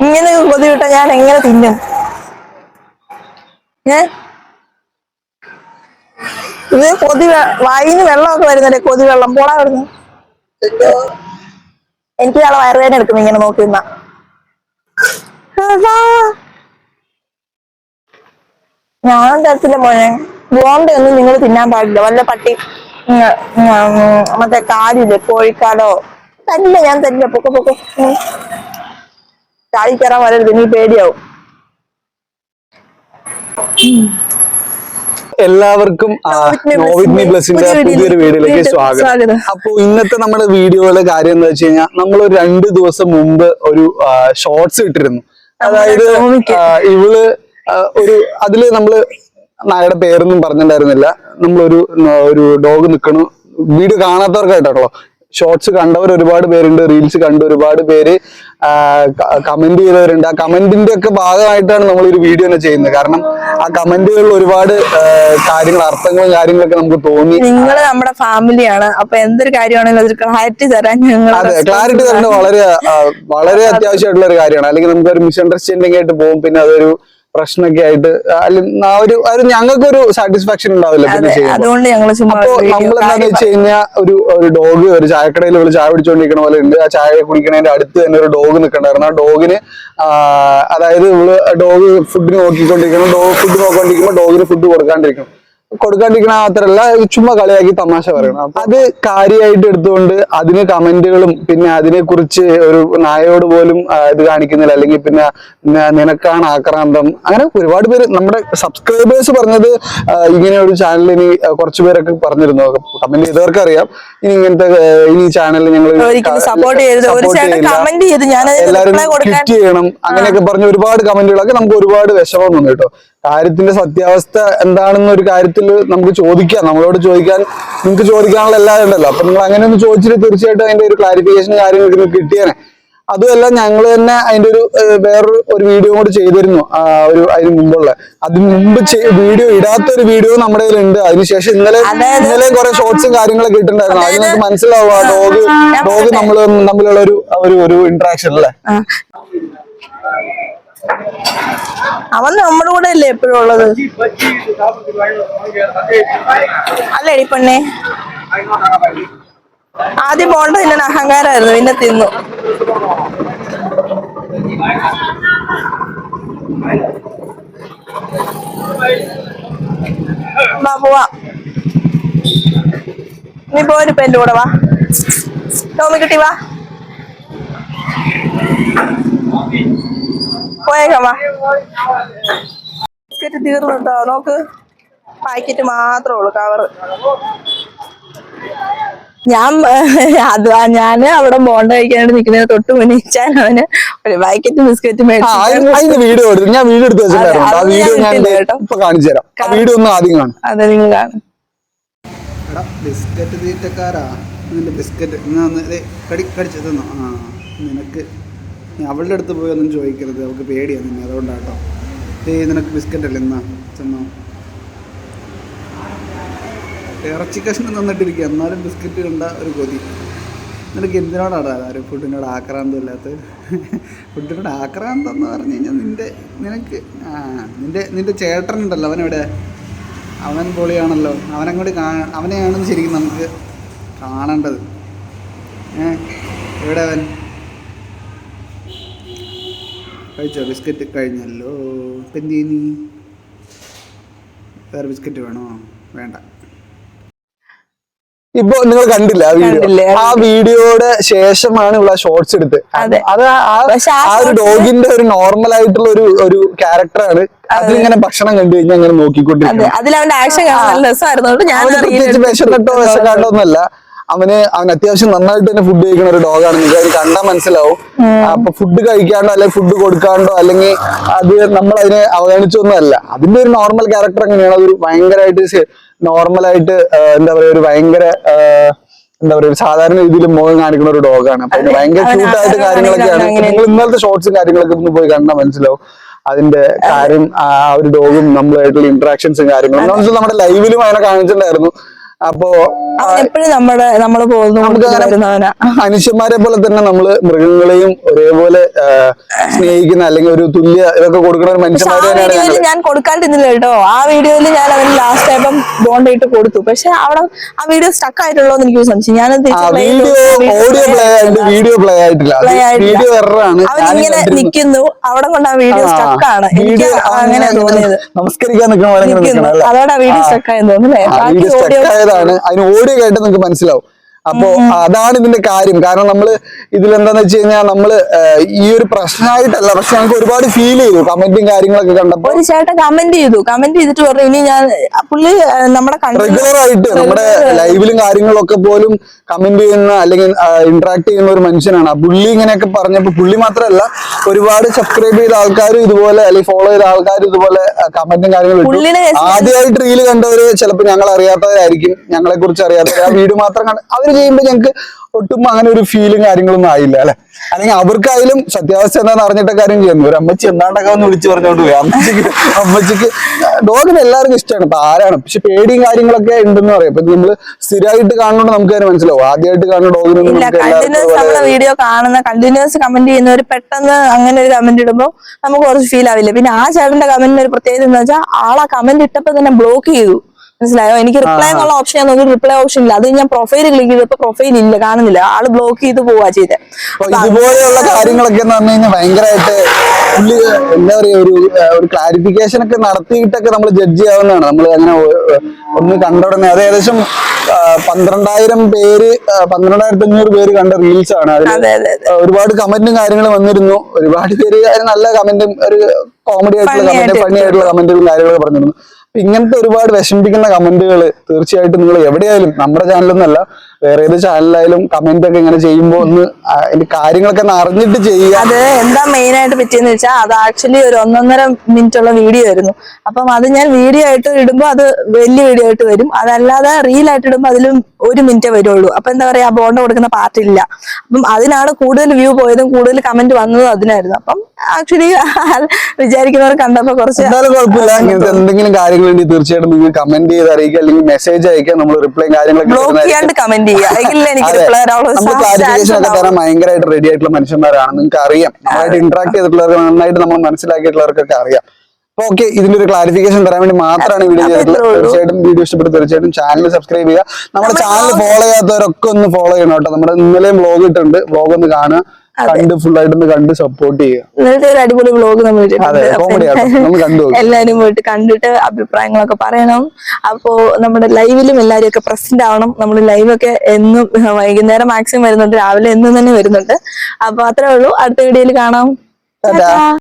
ഇങ്ങനെ കൊതി വിട്ട ഞാൻ എങ്ങനെ തിന്നും? ഏ? ഇത് കൊതി വായിന്ന് വെള്ളമൊക്കെ വരുന്നല്ലേ കൊതി വെള്ളം? പോടാ വരുന്നു എനിക്ക് നാളെ വയറുവേദന എടുക്കും ഇങ്ങനെ നോക്കി നിന്നാ. ഞാൻ തരത്തില്ല മോനെ? ബോണ്ട ഒന്നും നിങ്ങൾ തിന്നാൻ പാടില്ല. വല്ല പട്ടി മറ്റേ കാലില്ലേ? കോഴിക്കാലോ തരില്ല ഞാൻ തരില്ല. പൊക്കെ പൊക്കെ. ചാടി കയറാൻ വരരുത് നീ പേടിയാവും. എല്ലാവർക്കും പ്ലസിന്റെ പുതിയൊരു വീഡിയോയിലേക്ക് സ്വാഗതം. അപ്പൊ ഇന്നത്തെ നമ്മുടെ വീഡിയോയിലെ കാര്യം എന്താ വെച്ച് കഴിഞ്ഞാൽ നമ്മൾ രണ്ടു ദിവസം മുമ്പ് ഒരു ഷോർട്സ് ഇട്ടിരുന്നു. അതായത് ഇവൾ ഒരു അതിൽ നമ്മൾ നായയുടെ പേരൊന്നും പറഞ്ഞിട്ടുണ്ടായിരുന്നില്ല. നമ്മളൊരു ഒരു ഡോഗ് നിൽക്കണു വീഡിയോ കാണാത്തവർക്കായിട്ടോ ഷോർട്സ് കണ്ടവർ ഒരുപാട് പേരുണ്ട് റീൽസ് കണ്ട് ഒരുപാട് പേര് കമന്റ് ചെയ്തവരുണ്ട്. ആ കമന്റിന്റെ ഒക്കെ ഭാഗമായിട്ടാണ് നമ്മൾ ഒരു വീഡിയോ തന്നെ ചെയ്യുന്നത്. കാരണം ആ കമന്റുകളിൽ ഒരുപാട് കാര്യങ്ങൾ അർത്ഥങ്ങളും കാര്യങ്ങളൊക്കെ നമുക്ക് തോന്നി. നിങ്ങൾ നമ്മുടെ ഫാമിലിയാണ് അപ്പൊ എന്തൊരു കാര്യമാണെങ്കിലും അതൊരു ക്ലാരിറ്റി തരാൻ ഞങ്ങൾ അതെ ക്ലാരിറ്റി തരേണ്ടത് വളരെ വളരെ അത്യാവശ്യമായിട്ടുള്ള ഒരു കാര്യമാണ്. അല്ലെങ്കിൽ നമുക്ക് ഒരു മിസ്അണ്ടർസ്റ്റാൻഡിംഗ് ആയിട്ട് പോകും. പിന്നെ അതൊരു പ്രശ്നമൊക്കെ ആയിട്ട് അല്ലെങ്കിൽ ആ ഒരു ഒരു ഞങ്ങൾക്കൊരു സാറ്റിസ്ഫാക്ഷൻ ഉണ്ടാവില്ല അതുകൊണ്ട് ഞങ്ങൾ ഒരു വെച്ച് കഴിഞ്ഞാൽ ഒരു ഒരു ഡോഗ് ഒരു ചായക്കടയിൽ ഒരു ചായ പിടിച്ചോണ്ടിരിക്കണ പോലെ ഉണ്ട്. ആ ചായ കുടിക്കണതിന്റെ അടുത്ത് തന്നെ ഒരു ഡോഗ് നിൽക്കണ്ടായിരുന്നു ആ ഡോഗിന് അതായത് നമ്മൾ ഡോഗ് ഫുഡിന് നോക്കിക്കൊണ്ടിരിക്കണം. ഡോഗ് ഫുഡ് നോക്കിക്കൊണ്ടിരിക്കുമ്പോൾ ഡോഗിന് ഫുഡ് കൊടുക്കാണ്ടിരിക്കണം. കൊടുക്കാണ്ടിരിക്കണ മാത്രല്ല ചുമ്മാ കളിയാക്കി തമാശ പറയണം. അത് കാര്യമായിട്ട് എടുത്തുകൊണ്ട് അതിന് കമന്റുകളും പിന്നെ അതിനെ കുറിച്ച് ഒരു നായയോട് പോലും ഇത് കാണിക്കുന്നില്ല. അല്ലെങ്കിൽ പിന്നെ നിനക്കാണ് ആക്രാന്തം. അങ്ങനെ ഒരുപാട് പേര് നമ്മുടെ സബ്സ്ക്രൈബേഴ്സ് പറഞ്ഞത് ഇങ്ങനെ ഒരു ചാനലിന് കുറച്ചു പേരൊക്കെ പറഞ്ഞിരുന്നു. കമന്റ് ചെയ്തവർക്ക് അറിയാം. ഇനി ഇങ്ങനത്തെ ഈ ഇനി ചാനലിൽ ഞങ്ങൾ എല്ലാവരും ക്വിറ്റ് ചെയ്യണം. അങ്ങനെയൊക്കെ പറഞ്ഞ ഒരുപാട് കമന്റുകളൊക്കെ നമുക്ക് ഒരുപാട് വിഷമം വന്നു കേട്ടോ. കാര്യത്തിന്റെ സത്യാവസ്ഥ എന്താണെന്ന് ഒരു കാര്യത്തിൽ നമുക്ക് ചോദിക്കാം. നമ്മളോട് ചോദിക്കാൻ നിങ്ങൾക്ക് ചോദിക്കാനുള്ള എല്ലാം ഉണ്ടല്ലോ. അപ്പൊ നിങ്ങൾ അങ്ങനെ ഒന്ന് ചോദിച്ചിട്ട് തീർച്ചയായിട്ടും അതിന്റെ ഒരു ക്ലാരിഫിക്കേഷൻ കാര്യങ്ങൾ നിങ്ങൾക്ക് കിട്ടിയേനെ. അതുമല്ല ഞങ്ങൾ തന്നെ അതിന്റെ ഒരു വേറൊരു ഒരു വീഡിയോ കൂടി ചെയ്തിരുന്നു. ആ, ഒരു അതിന് മുമ്പുള്ള. അതിന് മുമ്പ് വീഡിയോ ഇടാത്ത ഒരു വീഡിയോ നമ്മുടെ കയ്യിലുണ്ട്. അതിനുശേഷം ഇന്നലെ ഇന്നലെ കുറെ ഷോർട്സും കാര്യങ്ങളൊക്കെ ഇട്ടിട്ടുണ്ടായിരുന്നു. അത് നമുക്ക് മനസ്സിലാവും ആ ഡോഗ് ഡോഗ് നമ്മൾ തമ്മിലുള്ള ഒരു ഒരു ഇന്ററാക്ഷൻ അല്ലേ. അവൻ നമ്മുടെ കൂടെ അല്ലേ എപ്പോഴും ഉള്ളത്? അല്ലേടി പെണ്ണെ ആദ്യം പോണ്ട പിന്നെ അഹങ്കാരമായിരുന്നു പിന്നെ തിന്നു. വാ പോവാ. നീ പോരിപ്പ എന്റെ കൂടെ വാ. ടോമി കിട്ടി വാ. പോയേക്കാം വാ ബിസ്ക്കറ്റ് തീർന്നു കേട്ടോ നോക്ക്. പാക്കറ്റ് മാത്രമേ ഉള്ളൂ കവറ് ഞാൻ അത് ഞാൻ അവിടെ ബോണ്ട കഴിക്കാനായിട്ട് നിക്കുന്നതിന് തൊട്ട് മുന്നേ ഇച്ചാൻ അവന് ഒരു പാക്കറ്റ് ബിസ്ക്കറ്റ് ആ, മേടിച്ചു വീഡിയോ എടുത്തു. ഞാൻ വീഡിയോ എടുത്ത് വെച്ചിട്ടുണ്ടായിരുന്നു. ആ വീഡിയോ ഞാൻ ഇപ്പൊ കാണിച്ചു തരാം. ആ വീഡിയോ ഒന്ന് ആദ്യം കാണും. അതെ നിങ്ങൾ കാണും. ബിസ്ക്കറ്റ് തീറ്റക്കാരാ. നിന്റെ ബിസ്ക്കറ്റ് കടിച്ചു തന്നോ? ആ നിനക്ക് അവളുടെ അടുത്ത് പോയി ഒന്നും ചോദിക്കരുത് അവൾക്ക് പേടിയാണ് നിന്നെ അതുകൊണ്ടാട്ടോ. ദേ നിനക്ക് ബിസ്ക്കറ്റ് അല്ലേ എന്നാ ചെന്നോ. ഇറച്ചി കഷ്ണം തന്നിട്ടിരിക്കുക എന്നാലും ബിസ്ക്കറ്റ് കണ്ട ഒരു കൊതി. നിനക്ക് എന്തിനോടാടാ ഒരു ഫുഡിനോട് ആക്രാന്തം ഇല്ലാത്ത ഫുഡിനോട് ആക്രാന്തം എന്ന് പറഞ്ഞു കഴിഞ്ഞാൽ നിന്റെ നിനക്ക് ആ നിന്റെ നിന്റെ ചേട്ടനുണ്ടല്ലോ അവനെവിടെ. അവൻ പൊളിയാണല്ലോ. അവനെ കൂടി കാ അവനെയാണ് ശരിക്കും നമുക്ക് കാണേണ്ടത്. ഏ എവിടെ അവൻ? കഴിച്ചോ? ബിസ്ക്കറ്റ് കഴിഞ്ഞല്ലോ. ഇപ്പം എന്ത് വേറെ ബിസ്ക്കറ്റ് വേണോ? വേണ്ട. ഇപ്പൊ നിങ്ങൾ കണ്ടില്ല ആ വീഡിയോ. ആ വീഡിയോയുടെ ശേഷമാണ് ഇവിടെ ഷോർട്സ് എടുത്ത്. അതെ. ആ- ഒരു ഡോഗിന്റെ ഒരു നോർമൽ ആയിട്ടുള്ള ഒരു ഒരു ക്യാരക്ടറാണ് അതിലിങ്ങനെ ഭക്ഷണം കണ്ടു കഴിഞ്ഞാൽ അങ്ങനെ അതെ. നോക്കിക്കൊണ്ടിരിക്കും അതിൽ അവന്റെ ആക്ഷൻ കാണാൻ നല്ല രസമായിരുന്നു. വിശന്നിട്ടോ വിശക്കാണ്ടോ ഒന്നല്ല അവന് അവൻ അത്യാവശ്യം നന്നായിട്ട് തന്നെ ഫുഡ് കഴിക്കുന്ന ഒരു ഡോഗാണ് നിങ്ങൾക്ക് അത് കണ്ടാൽ മനസ്സിലാവും. അപ്പൊ ഫുഡ് കഴിക്കാണ്ടോ അല്ലെങ്കിൽ ഫുഡ് കൊടുക്കാണ്ടോ അല്ലെങ്കിൽ അത് നമ്മൾ അതിനെ അവഗണിച്ചൊന്നുമല്ല. അതിന്റെ ഒരു നോർമൽ ക്യാരക്ടർ അങ്ങനെയാണ് അതൊരു ഭയങ്കരമായിട്ട് നോർമലായിട്ട് എന്താ പറയാ ഒരു ഭയങ്കര എന്താ പറയാ ഒരു സാധാരണ രീതിയിൽ മുഖം കാണിക്കുന്ന ഒരു ഡോഗാണ് അപ്പൊ ഭയങ്കര ക്യൂട്ടായിട്ട് കാര്യങ്ങളൊക്കെയാണ് നിങ്ങൾ ഇന്നലത്തെ ഷോർട്സും കാര്യങ്ങളൊക്കെ ഒന്ന് പോയി കണ്ടാൽ മനസ്സിലാവും. അതിന്റെ കാര്യം ആ ഒരു ഡോഗും നമ്മളായിട്ടുള്ള ഇന്ററാക്ഷൻസും കാര്യങ്ങളും. നമ്മുടെ ലൈവിലും അതിനെ കാണിച്ചിട്ടുണ്ടായിരുന്നു. അപ്പോ എപ്പോഴും നമ്മുടെ നമ്മൾ പോകുന്നു മനുഷ്യന്മാരെ പോലെ തന്നെ നമ്മൾ മൃഗങ്ങളെയും ഒരേപോലെ സ്നേഹിക്കുന്ന അല്ലെങ്കിൽ ഒരു തുല്യ ഇതൊക്കെ കൊടുക്കുന്ന ഒരു മനുഷ്യന്മാരെ ഞാൻ കൊടുക്കാണ്ടിരുന്നില്ല കേട്ടോ. ആ വീഡിയോയിൽ ഞാൻ അവന് ലാസ്റ്റ് ആയപ്പം ബോണ്ട് ഇട്ട് കൊടുത്തു. പക്ഷെ അവിടെ ആ വീഡിയോ സ്റ്റക്ക് ആയിട്ടുള്ളോ എന്ന് എനിക്ക് സംശയം. ഞാൻ വീഡിയോ ഓഡിയോ പ്ലേ ആയിട്ട് വീഡിയോ പ്ലേ ആയിട്ടില്ല. വീഡിയോ എററാണ് അവൻ നിൽക്കുന്നു. നിക്കുന്നു അവിടെ കൊണ്ട് ആ വീഡിയോ സ്റ്റക്ക് ആണ്. എനിക്ക് അങ്ങനെ തോന്നിയത്. നമസ്കരിക്കാൻ നിൽക്കണം അതോടെ ആ വീഡിയോ സ്റ്റക്ക് ആയെന്ന് തോന്നുന്നല്ലേ ആയതാണ് അതിന് ഓഡിയോ കേട്ട് നിങ്ങൾക്ക് മനസ്സിലാവും. അപ്പോ അതാണ് ഇതിന്റെ കാര്യം. കാരണം നമ്മൾ ഇതിലെന്താന്ന് വെച്ച് കഴിഞ്ഞാൽ നമ്മൾ ഈ ഒരു പ്രശ്നമായിട്ടല്ല പക്ഷെ ഞങ്ങൾക്ക് ഒരുപാട് ഫീൽ ചെയ്തു കമന്റും കാര്യങ്ങളൊക്കെ കണ്ടപ്പോ. ഒരു ചേട്ടൻ കമന്റ് ചെയ്തു. കമന്റ് ചെയ്തിട്ട് പറഞ്ഞു ഇനി ഞാൻ പുള്ളി നമ്മുടെ റെഗുലർ ആയിട്ട് നമ്മുടെ ലൈവിലും കാര്യങ്ങളൊക്കെ പോലും കമന്റ് ചെയ്യുന്ന അല്ലെങ്കിൽ ഇന്ററാക്ട് ചെയ്യുന്ന ഒരു മനുഷ്യനാണ്. ആ പുള്ളി ഇങ്ങനെയൊക്കെ പറഞ്ഞപ്പോ പുള്ളി മാത്രമല്ല ഒരുപാട് സബ്സ്ക്രൈബ് ചെയ്ത ആൾക്കാരും ഇതുപോലെ അല്ലെങ്കിൽ ഫോളോ ചെയ്ത ആൾക്കാരും ഇതുപോലെ കമന്റും കാര്യങ്ങളും. ആദ്യമായിട്ട് റീൽ കണ്ടവര് ചിലപ്പോൾ ഞങ്ങൾ അറിയാത്തവരായിരിക്കും ഞങ്ങളെ കുറിച്ച് അറിയാത്തവർ ആ വീഡിയോ മാത്രം കണ്ട് അവർ ചെയ്യുമ്പോൾ ഞങ്ങൾക്ക് ഒട്ടും അങ്ങനെ ഒരു ഫീലും കാര്യങ്ങളൊന്നും ആയില്ല അല്ലെ? അല്ലെങ്കിൽ അവർക്കായാലും സത്യാവസ്ഥ എന്താണെന്ന് അറിഞ്ഞിട്ട കാര്യം ചെയ്യുന്നു. ഒരു അമ്മച്ചി എന്താണ്ടൊക്കെ ഒന്ന് വിളിച്ചു പറഞ്ഞോണ്ട് പോയി. അമ്മച്ചിക്ക് അമ്മച്ചിക്ക് ഡോഗിന് എല്ലാവർക്കും ഇഷ്ടമാണ്. ആരാണ്? പക്ഷെ പേടിയും കാര്യങ്ങളൊക്കെ ഉണ്ടെന്ന് പറയാം. ഇപ്പൊ നമ്മൾ സ്ഥിരമായിട്ട് കാണുന്നോണ്ട് നമുക്ക് തന്നെ മനസ്സിലാവും. ആദ്യമായിട്ട് കാണുന്ന ഡോഗിനൊന്നും വീഡിയോ കാണുന്ന കണ്ടിന്യൂസ് കമന്റ് ചെയ്യുന്നവർ പെട്ടെന്ന് അങ്ങനെ ഒരു കമന്റ് ഇടുമ്പോ നമുക്ക് കുറച്ച് ഫീൽ ആവില്ല. പിന്നെ ആ ചേട്ടന്റെ കമന്റിന് ഒരു പ്രത്യേകത എന്ന് വെച്ചാൽ ആളാ കമന്റ് ഇട്ടപ്പോ തന്നെ ബ്ലോക്ക് ചെയ്തു. മനസ്സിലായോ? എനിക്ക് റിപ്ലൈ എന്നുള്ള ഓപ്ഷൻ ഞാൻ നോക്കി റിപ്ലൈ ഓപ്ഷൻ ഇല്ല. അത് ഞാൻ പ്രൊഫൈൽ ക്ലിക്ക് ചെയ്തപ്പോ പ്രൊഫൈൽ ഇല്ല കാണുന്നില്ല. ആൾ ബ്ലോക്ക് ചെയ്ത് പോവാ ചെയ്തത് ഇതുപോലെയുള്ള കാര്യങ്ങളൊക്കെ എന്ന് പറഞ്ഞു കഴിഞ്ഞാൽ ഭയങ്കരമായിട്ട് എന്താ പറയാ ഒരു ഒരു ക്ലാരിഫിക്കേഷൻ ഒക്കെ നടത്തിയിട്ടൊക്കെ നമ്മൾ ജഡ്ജ് ചെയ്യാവുന്നതാണ്. നമ്മൾ അങ്ങനെ ഒന്ന് കണ്ടുടനെ. അത് ഏകദേശം പന്ത്രണ്ടായിരം പേര് പന്ത്രണ്ടായിരത്തി അഞ്ഞൂറ് പേര് കണ്ട റീൽസ് ആണ്. അതിൽ അതെ അതെ അതെ. ഒരുപാട് കമന്റും കാര്യങ്ങളും വന്നിരുന്നു. ഒരുപാട് പേര് നല്ല കമന്റും ഒരു കോമഡി ആയിട്ടുള്ള കമന്റും കമന്റ് ഫണ്ണി ആയിട്ടുള്ള കമന്റുകളും കാര്യങ്ങളൊക്കെ പറഞ്ഞിരുന്നു. ഇങ്ങനത്തെ ഒരുപാട് വിഷമിപ്പിക്കുന്ന കമന്റുകൾ തീർച്ചയായിട്ടും നിങ്ങൾ എവിടെയായാലും നമ്മുടെ ചാനലൊന്നല്ല വേറെ ഏത് ചാനലായാലും കമന്റ് ഒക്കെ ഇങ്ങനെ ചെയ്യുമ്പോൾ ഒന്ന് അതിന്റെ കാര്യങ്ങളൊക്കെ ഒന്ന് അറിഞ്ഞിട്ട് ചെയ്യുക. അത് എന്താ മെയിൻ ആയിട്ട് പറ്റിയെന്ന് വെച്ചാൽ അത് ആക്ച്വലി ഒരു ഒന്നൊന്നര മിനിറ്റ് ഉള്ള വീഡിയോ ആയിരുന്നു. അപ്പം അത് ഞാൻ വീഡിയോ ആയിട്ട് ഇടുമ്പോൾ അത് വലിയ വീഡിയോ ആയിട്ട് വരും. അതല്ലാതെ റീൽ ആയിട്ട് ഇടുമ്പോൾ അതിലും ഒരു മിനിറ്റേ വരുള്ളൂ. അപ്പൊ എന്താ പറയാ ബോണ്ട കൊടുക്കുന്ന പാർട്ട് ഇല്ല. അപ്പം അതിനാണ് കൂടുതൽ വ്യൂ പോയതും കൂടുതൽ കമന്റ് വന്നതും അതിനായിരുന്നു. അപ്പം ആക്ച്വലി വിചാരിക്കുന്നവർ കണ്ടപ്പോ കുറച്ച് എന്തായാലും കുഴപ്പമില്ല. ഇങ്ങനത്തെ കാര്യങ്ങളുണ്ടെങ്കിൽ തീർച്ചയായിട്ടും നിങ്ങൾ കമന്റ് ചെയ്ത് അറിയിക്കുക അല്ലെങ്കിൽ മെസ്സേജ് അയക്കുക നമ്മൾ റിപ്ലൈ കാര്യങ്ങളൊക്കെ നമ്മൾ ക്ലാരിഫിക്കേഷൻ ഒക്കെ തരാൻ ഭയങ്കരമായിട്ട് റെഡി ആയിട്ടുള്ള മനുഷ്യന്മാരാണ്. നിങ്ങൾക്ക് അറിയാം. നമ്മളായിട്ട് ഇന്ററാക്ട് ചെയ്തിട്ടുള്ളവർക്ക് നന്നായിട്ട് നമ്മൾ മനസ്സിലാക്കിയിട്ടുള്ളവർക്കൊക്കെ അറിയാം. അപ്പൊ ഓക്കെ ഇതിന്റെ ഒരു ക്ലാരിഫിക്കേഷൻ തരാൻ വേണ്ടി മാത്രമാണ് വീഡിയോ ചെയ്തിട്ടുള്ളത് തീർച്ചയായിട്ടും വീഡിയോ ഇഷ്ടപ്പെട്ട് തീർച്ചയായിട്ടും ചാനൽ സബ്സ്ക്രൈബ് ചെയ്യുക. നമ്മുടെ ചാനൽ ഫോളോ ചെയ്യാത്തവരൊക്കെ ഒന്ന് ഫോളോ ചെയ്യണം കേട്ടോ. നമ്മുടെ ഇന്നലെയും വ്ളോഗ് ഇട്ടുണ്ട് വ്ളോഗ് ഒന്ന് കാണുക. കണ്ട് ഫുൾ ആയിട്ടൊന്ന് കണ്ട് സപ്പോർട്ട് ചെയ്യുക. ഒരു അടിപൊളി വ്ലോഗ് നമ്മൾ ഇട്ടിട്ടുണ്ട്. എല്ലാരും പോയിട്ട് കണ്ടിട്ട് അഭിപ്രായങ്ങളൊക്കെ പറയണം. അപ്പോ നമ്മുടെ ലൈവിലും എല്ലാരും ഒക്കെ പ്രസന്റ് ആവണം. നമ്മൾ ലൈവൊക്കെ എന്നും വൈകുന്നേരം മാക്സിമം വരുന്നുണ്ട്. രാവിലെ എന്നും തന്നെ വരുന്നുണ്ട്. അപ്പൊ അത്രേ ഉള്ളൂ. അടുത്ത വീഡിയോയിൽ കാണാം.